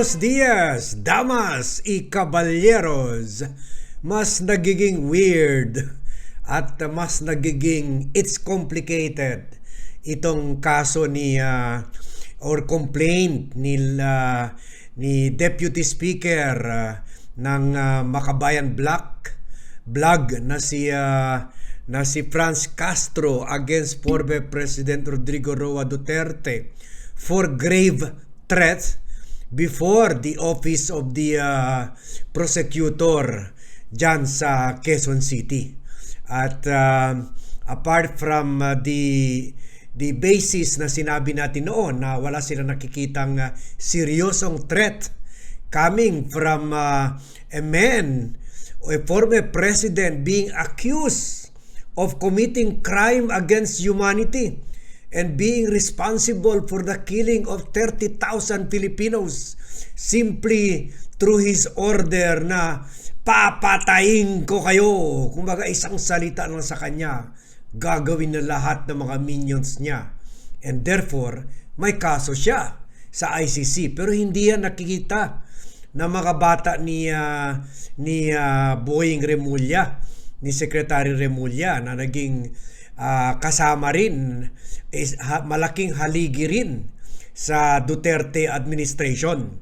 Buenos dias, damas y caballeros. Mas nagiging weird at mas nagiging it's complicated itong kaso ni uh, or complaint ni uh, ni Deputy Speaker uh, ng uh, Makabayan Black blog na si uh, na si Franz Castro against former President Rodrigo Roa Duterte for grave threats before the office of the uh, prosecutor dyan sa Quezon City. At uh, apart from uh, the the basis na sinabi natin noon na wala sila nakikitang uh, seryosong threat coming from uh, a man, a former president being accused of committing crime against humanity and being responsible for the killing of 30,000 Filipinos simply through his order na papatayin ko kayo. Kumbaga isang salita lang sa kanya, gagawin na lahat ng mga minions niya. And therefore, may kaso siya sa ICC. Pero hindi yan nakikita na mga bata ni uh, ni uh, Boeing Remulla, ni Secretary Remulla na naging uh, kasama rin is ha, malaking haligi rin sa Duterte administration.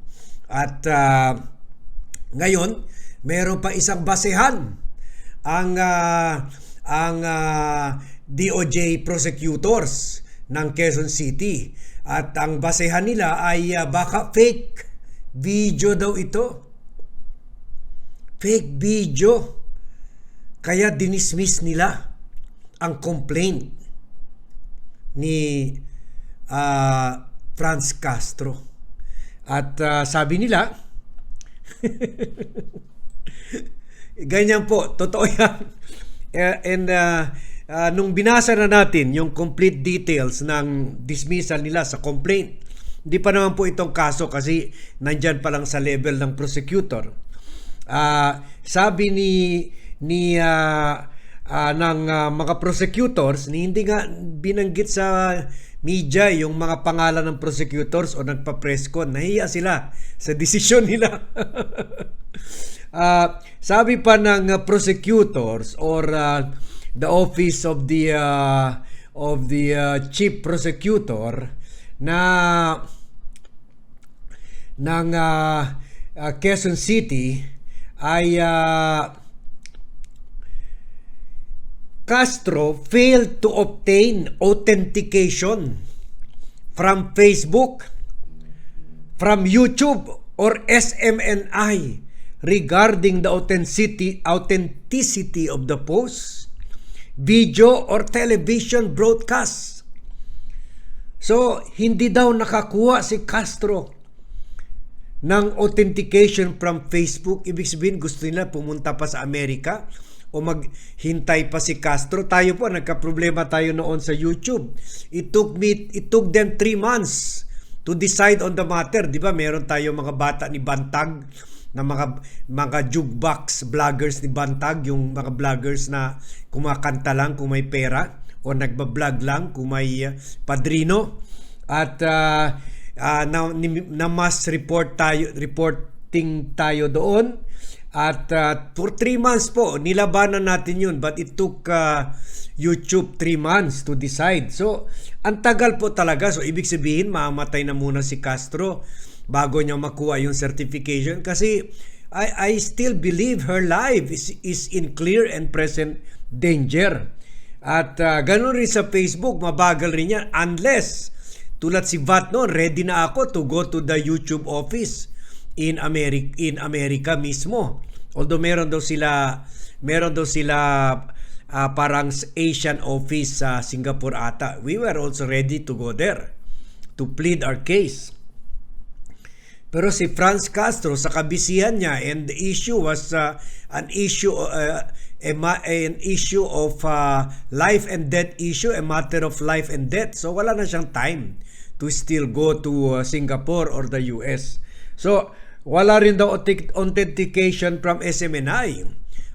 At uh, ngayon, meron pa isang basehan ang uh, ang uh, DOJ prosecutors ng Quezon City at ang basehan nila ay uh, baka fake video daw ito. Fake video. Kaya dinismiss nila ang complaint ni uh, Franz Castro. At uh, sabi nila, ganyan po, totoo yan. And uh, uh, nung binasa na natin yung complete details ng dismissal nila sa complaint, hindi pa naman po itong kaso kasi nandyan pa lang sa level ng prosecutor. Uh, sabi ni ni uh, uh, ng uh, mga prosecutors ni hindi nga binanggit sa media yung mga pangalan ng prosecutors o nagpa-press con. Nahiya sila sa desisyon nila. uh, sabi pa ng uh, prosecutors or uh, the office of the uh, of the uh, chief prosecutor na ng uh, uh, Quezon City ay uh, Castro failed to obtain authentication from Facebook, from YouTube, or SMNI regarding the authenticity, authenticity of the post, video, or television broadcast. So, hindi daw nakakuha si Castro ng authentication from Facebook. Ibig sabihin, gusto nila pumunta pa sa Amerika o maghintay pa si Castro. Tayo po, nagka-problema tayo noon sa YouTube. It took me, it took them 3 months to decide on the matter. Di ba, meron tayo mga bata ni Bantag na mga mga jukebox vloggers ni Bantag, yung mga vloggers na kumakanta lang kung may pera o nagba-vlog lang kung may uh, padrino at uh, uh, na, na mass report tayo reporting tayo doon at uh, for 3 months po, nilabanan natin yun. But it took uh, YouTube 3 months to decide. So, ang tagal po talaga. So, ibig sabihin, mamatay na muna si Castro bago niya makuha yung certification. Kasi, I, I still believe her life is, is in clear and present danger. At uh, ganun rin sa Facebook, mabagal rin yan. Unless, tulad si Vat no, ready na ako to go to the YouTube office in America in America mismo. Although meron daw sila meron daw sila uh, parang Asian office sa Singapore ata. We were also ready to go there to plead our case. Pero si Franz Castro sa kabisihan niya and the issue was uh, an issue uh, an issue of uh, life and death issue, a matter of life and death. So wala na siyang time to still go to uh, Singapore or the US. So wala rin daw authentication from SMNI.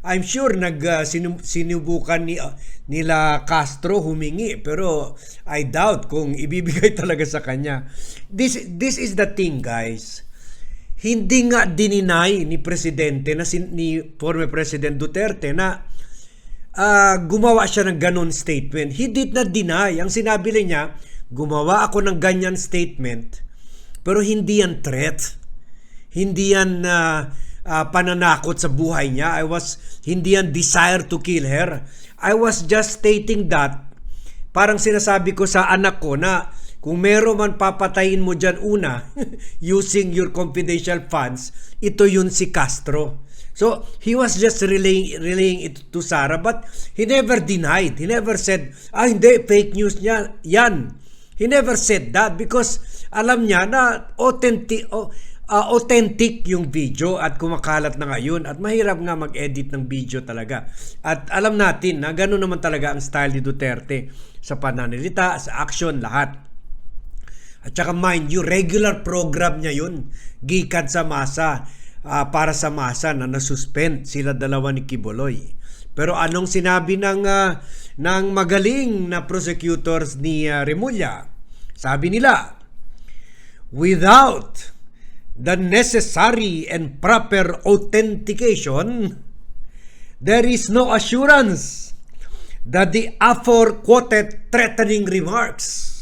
I'm sure nag uh, sinubukan ni uh, nila Castro humingi pero I doubt kung ibibigay talaga sa kanya. This this is the thing guys. hindi nga dininay ni presidente na sin, ni former President Duterte na ah, gumawa siya ng ganon statement. He did not deny. Ang sinabi niya, gumawa ako ng ganyan statement, pero hindi yan threat. Hindi yan ah, ah, pananakot sa buhay niya. I was, hindi yan desire to kill her. I was just stating that parang sinasabi ko sa anak ko na kung meron man papatayin mo dyan una using your confidential funds, ito yun si Castro. So, he was just relaying, relaying it to Sarah but he never denied. He never said, ah hindi, fake news niya, yan. He never said that because alam niya na authentic, oh, ah, authentic yung video at kumakalat na ngayon at mahirap nga mag-edit ng video talaga. At alam natin na gano'n naman talaga ang style ni Duterte sa pananalita, sa action, lahat. At saka mind you, regular program niya yun. Gikan sa masa, ah, para sa masa na nasuspend sila dalawa ni Kiboloy. Pero anong sinabi ng, ah, ng magaling na prosecutors ni ah, Remulla? Sabi nila, without the necessary and proper authentication, there is no assurance that the aforequoted threatening remarks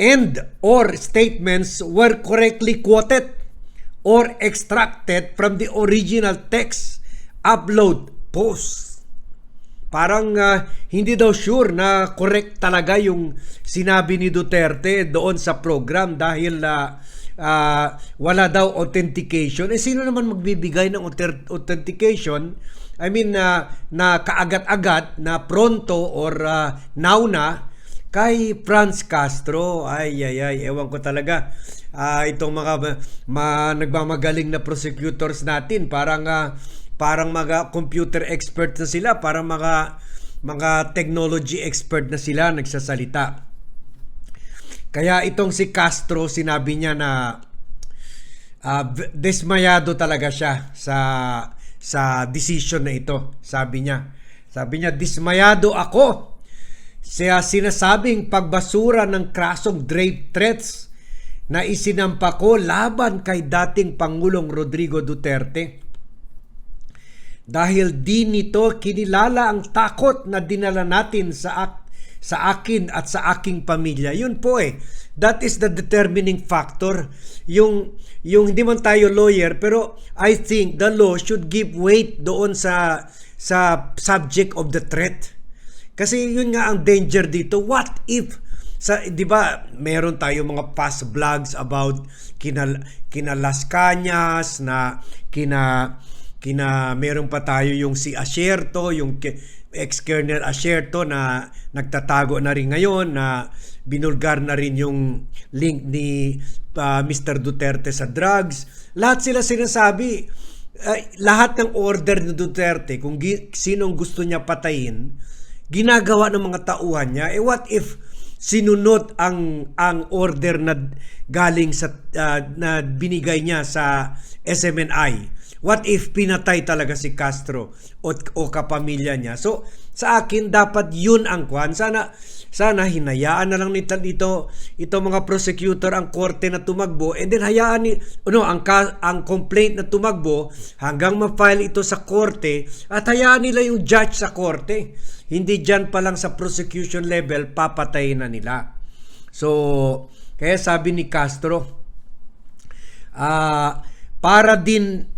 and or statements were correctly quoted or extracted from the original text upload post. Parang ah, hindi daw sure na correct talaga yung sinabi ni Duterte doon sa program dahil ah, ah, wala daw authentication. Eh sino naman magbibigay ng authentication? I mean na na kaagad-agad na pronto or ah, now na kay Franz Castro. Ay ay ay, ewan ko talaga. Ah, itong mga ma, nagmamagaling na prosecutors natin parang ah, parang mga computer expert na sila, parang mga mga technology expert na sila nagsasalita. Kaya itong si Castro, sinabi niya na v- desmayado talaga siya sa sa decision na ito. Sabi niya. Sabi niya, dismayado ako sa sinasabing pagbasura ng krasong drape threats na isinampa ko laban kay dating Pangulong Rodrigo Duterte. Dahil di nito kinilala ang takot na dinala natin sa sa akin at sa aking pamilya. Yun po eh. That is the determining factor. Yung yung hindi man tayo lawyer pero I think the law should give weight doon sa sa subject of the threat. Kasi yun nga ang danger dito. What if sa 'di ba meron tayo mga past vlogs about kina kina Las Cañas na kina kina meron pa tayo yung si Asierto, yung ex-colonel Asierto na nagtatago na rin ngayon na binulgar na rin yung link ni uh, Mr. Duterte sa drugs. Lahat sila sinasabi, uh, lahat ng order ni Duterte, kung sinong gusto niya patayin, ginagawa ng mga tauhan niya. Eh what if sinunod ang ang order na galing sa uh, na binigay niya sa SMNI? What if pinatay talaga si Castro o, o kapamilya niya? So, sa akin dapat yun ang kwan. Sana sana hinayaan na lang nito dito ito mga prosecutor ang korte na tumagbo and then hayaan ni no ang ang complaint na tumagbo hanggang ma-file ito sa korte at hayaan nila yung judge sa korte. Hindi diyan pa lang sa prosecution level papatayin na nila. So, kaya sabi ni Castro, ah para din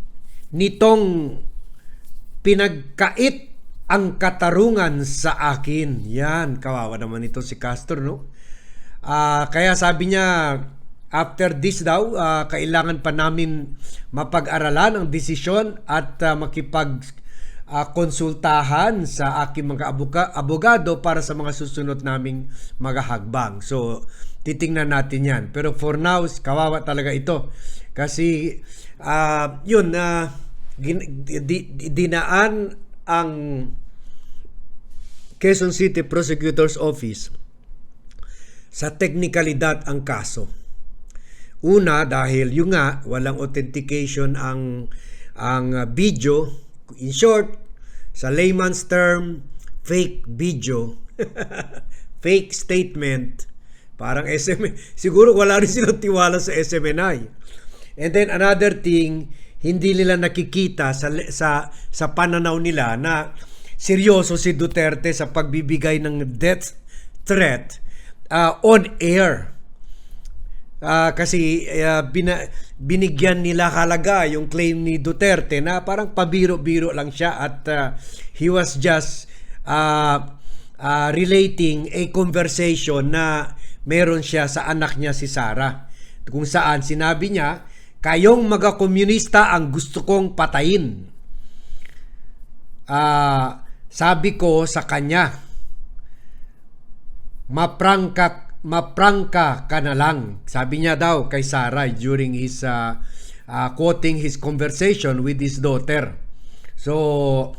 nitong pinagkait ang katarungan sa akin. Yan, kawawa naman ito si Castro, no? Ah, kaya sabi niya, after this daw, ah, kailangan pa namin mapag-aralan ang desisyon at ah, makipag ah, konsultahan sa aking mga abogado para sa mga susunod naming mga hagbang. So, titingnan natin yan. Pero for now, kawawa talaga ito. Kasi, ah, yun, na gin- di- di- dinaan ang Quezon City Prosecutor's Office sa teknikalidad ang kaso. Una dahil yung nga walang authentication ang ang uh, video in short sa layman's term fake video fake statement parang SM siguro wala rin silang tiwala sa SMNI And then another thing, hindi nila nakikita sa sa sa pananaw nila na seryoso si Duterte sa pagbibigay ng death threat uh, on air. Ah, kasi ah, bina- binigyan nila halaga yung claim ni Duterte na parang pabiro-biro lang siya at ah, he was just ah, ah, relating a conversation na meron siya sa anak niya si Sarah kung saan sinabi niya kayong mga komunista ang gusto kong patayin Ah, sabi ko sa kanya maprangka maprangka ka na lang. Sabi niya daw kay Sarah during his uh, uh, quoting his conversation with his daughter. So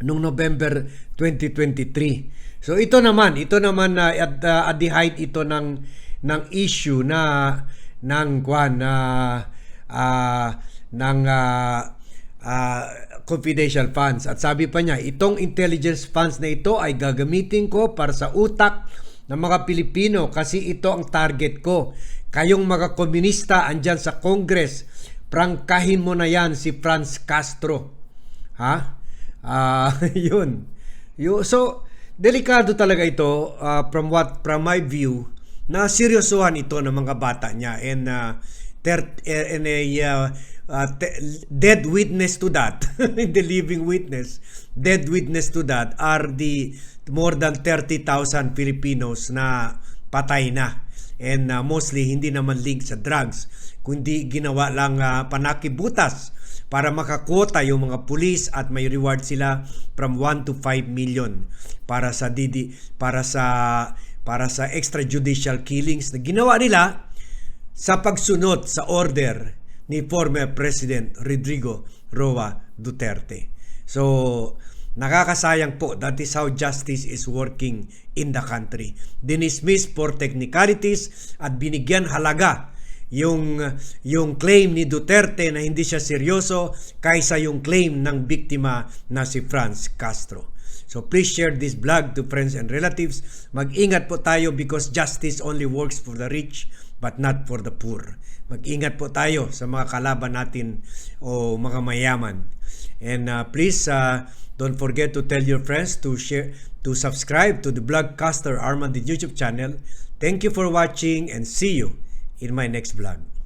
nung November 2023. So ito naman, ito naman na at, uh, at the height ito ng ng issue na ng kwan na uh, ng uh, uh, confidential funds. At sabi pa niya, itong intelligence funds na ito ay gagamitin ko para sa utak ng mga Pilipino kasi ito ang target ko. Kayong mga komunista andyan sa Congress, prangkahin mo na yan si Franz Castro. Ha? Ah, yun. So, delikado talaga ito uh, from what from my view na seryosohan ito ng mga bata niya and uh, ter- and a uh, uh, te- dead witness to that the living witness dead witness to that are the more than 30,000 Filipinos na patay na. And uh, mostly hindi naman linked sa drugs kundi ginawa lang uh, panakibutas para makakwota yung mga pulis at may reward sila from 1 to 5 million para sa didi para sa para sa extrajudicial killings na ginawa nila sa pagsunod sa order ni former President Rodrigo Roa Duterte. So, nakakasayang po. That is how justice is working in the country. Dinismiss for technicalities at binigyan halaga yung yung claim ni Duterte na hindi siya seryoso kaysa yung claim ng biktima na si Franz Castro. So please share this vlog to friends and relatives. Mag-ingat po tayo because justice only works for the rich but not for the poor. Mag-ingat po tayo sa mga kalaban natin o mga mayaman. And uh, please uh, don't forget to tell your friends to share to subscribe to the Blogcaster Armand YouTube channel. Thank you for watching and see you in my next vlog.